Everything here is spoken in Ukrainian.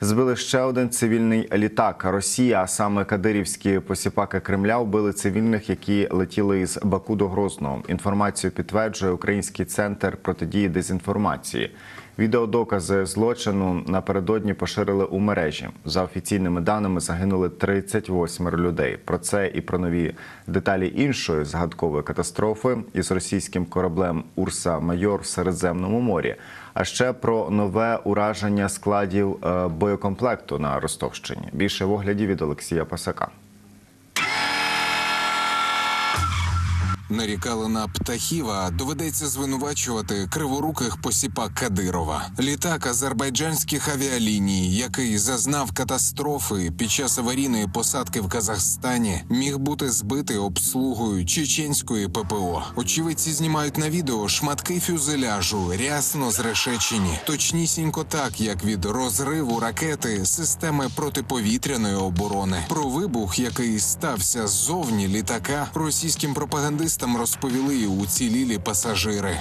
Збили ще один цивільний літак. Росія, а саме кадирівські посіпаки Кремля, вбили цивільних, які летіли із Баку до Грозного. Інформацію підтверджує Український центр протидії дезінформації. Відеодокази злочину напередодні поширили у мережі. За офіційними даними загинули 38 людей. Про це і про нові деталі іншої згадкової катастрофи із російським кораблем Урса Майор в Середземному морі. А ще про нове ураження складів е, боєкомплекту на Ростовщині. Більше в огляді від Олексія Пасака. Нарікали на птахів, а доведеться звинувачувати криворуких посіпак Кадирова. Літак азербайджанських авіаліній, який зазнав катастрофи під час аварійної посадки в Казахстані, міг бути збитий обслугою чеченської ППО. Очевидці знімають на відео шматки фюзеляжу, рясно зрешечені, точнісінько так, як від розриву ракети системи протиповітряної оборони. Про вибух, який стався ззовні літака, російським пропагандистам розповіли і уцілілі пасажири.